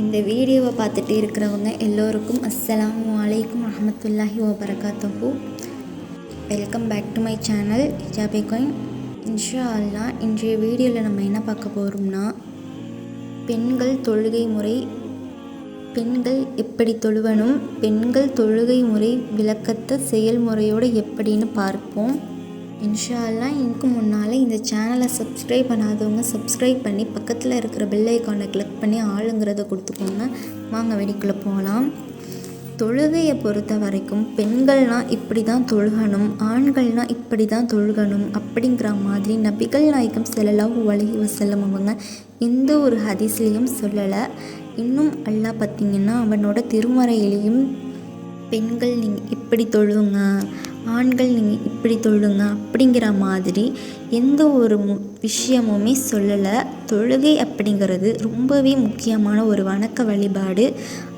இந்த வீடியோவை பார்த்துட்டு இருக்கிறவங்க எல்லோருக்கும் அஸ்லாம் வலைக்கும் வரஹ்மத்துல்லாஹி வபரகாத்துஹு. Welcome back to my channel ஹிஜாபே கோயின் இன்ஷா அல்லா இன்றைய வீடியோவில் நம்ம என்ன பார்க்க போகிறோம்னா பெண்கள் தொழுகை முறை பெண்கள் எப்படி தொழுவணும் பெண்கள் தொழுகை முறை விளக்கத்தை செயல்முறையோடு எப்படின்னு பார்ப்போம். இன்ஷால்லா இதுக்கு முன்னால் இந்த சேனலை சப்ஸ்கிரைப் பண்ணாதவங்க சப்ஸ்கிரைப் பண்ணி பக்கத்தில் இருக்கிற பெல் ஐக்கானை கிளிக் பண்ணி ஆளுங்கிறத கொடுத்துக்கோங்க. வாங்க வெடிக்குள்ளே போகலாம். தொழுகையை பொறுத்த வரைக்கும் பெண்கள்னால் இப்படி தான் தொழுகணும் ஆண்கள்னால் இப்படி தான் தொழுகணும் அப்படிங்கிற மாதிரி நபிகள் நாயகம் செல்லலாம் உலகி வசல்லம் அவங்க எந்த ஒரு ஹதீஸ்லேயும் சொல்லலை. இன்னும் எல்லாம் பார்த்திங்கன்னா அவனோட திருமறையிலையும் பெண்கள் நீங்கள் இப்படி தொழுவுங்க ஆண்கள் நீங்கள் இப்படி தொழுங்க அப்படிங்கிற மாதிரி எந்த ஒரு மு விஷயமுமே சொல்லலை. தொழுகை அப்படிங்கிறது ரொம்பவே முக்கியமான ஒரு வணக்க வழிபாடு.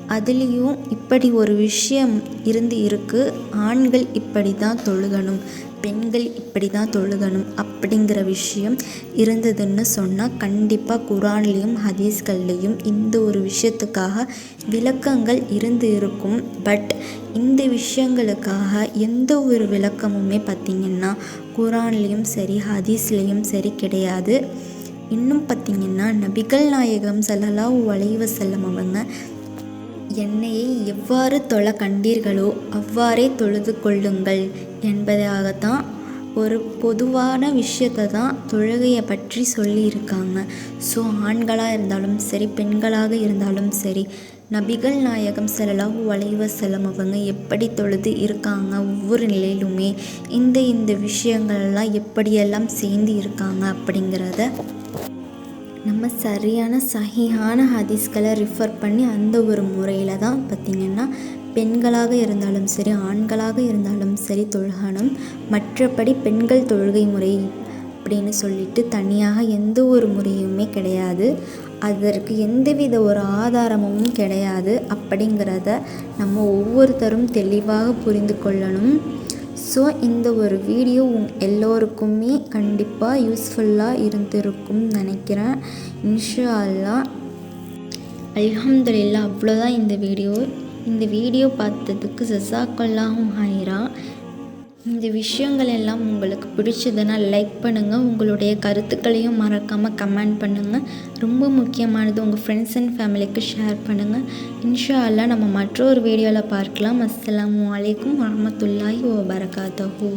அதுலேயும் இப்படி ஒரு விஷயம் இருந்து இருக்குது ஆண்கள் இப்படி தான் தொழுகணும். பெண்கள் இப்படி தான் தொழுகணும் அப்படிங்கிற விஷயம் இருந்ததுன்னு சொன்னால் கண்டிப்பாக குரான்லேயும் ஹதீஸ்கள்லேயும் இந்த ஒரு விஷயத்துக்காக விளக்கங்கள் இருந்து இருக்கும். பட் இந்த விஷயங்களுக்காக எந்த ஒரு விளக்கமுமே பார்த்திங்கன்னா குரான்லேயும் சரி ஹதீஸ்லேயும் சரி கிடையாது. இன்னும் பார்த்திங்கன்னா நபிகள் நாயகம் ஸல்லல்லாஹு வளைவ செல்லம் அவங்க என்னையை எவ்வாறு தொழ கண்டீர்களோ அவ்வாறே தொழுது கொள்ளுங்கள் என்பதாகத்தான் ஒரு பொதுவான விஷயத்தை தான் தொழுகையை பற்றி சொல்லியிருக்காங்க. ஸோ ஆண்களாக இருந்தாலும் சரி பெண்களாக இருந்தாலும் சரி நபிகள் நாயகம் செல்லலாம் வளைவ செல்லம் அவங்க எப்படி தொழுது இருக்காங்க ஒவ்வொரு நிலையிலுமே இந்த இந்த விஷயங்கள்லாம் எப்படியெல்லாம் சேர்ந்து இருக்காங்க அப்படிங்கிறத நம்ம சரியான சகியான ஹதீஸ்களை ரிஃபர் பண்ணி அந்த ஒரு முறையில் தான் பார்த்திங்கன்னா பெண்களாக இருந்தாலும் சரி ஆண்களாக இருந்தாலும் சரி தொழுகணும். மற்றபடி பெண்கள் தொழுகை முறை அப்படின்னு சொல்லிட்டு தனியாக எந்த ஒரு முறையுமே கிடையாது. அதற்கு எந்தவித ஒரு ஆதாரமும் கிடையாது. அப்படிங்கிறத நம்ம ஒவ்வொருத்தரும் தெளிவாக புரிந்து கொள்ளணும். ஸோ இந்த ஒரு வீடியோ உங் எல்லோருக்குமே கண்டிப்பாக யூஸ்ஃபுல்லாக இருந்திருக்கும்னு நினைக்கிறேன். இன்ஷா அல்லா அல்ஹம்துலில்லா அவ்வளோதான் இந்த வீடியோ இந்த வீடியோ பார்த்ததுக்கு ஜசாக்கல்லாஹும் ஹைரா. இந்த விஷயங்கள் எல்லாம் உங்களுக்கு பிடிச்சதுன்னா லைக் பண்ணுங்கள் உங்களுடைய கருத்துக்களையும் மறக்காமல் கமெண்ட் பண்ணுங்கள் ரொம்ப முக்கியமானது உங்கள் ஃப்ரெண்ட்ஸ் அண்ட் ஃபேமிலிக்கு ஷேர் பண்ணுங்கள் இன்ஷா அல்லா நம்ம மற்றொரு வீடியோவில் பார்க்கலாம். அஸ்ஸலாமு அலைக்கும் வரமத்துல்லாஹி வபரகாத்தஹூ.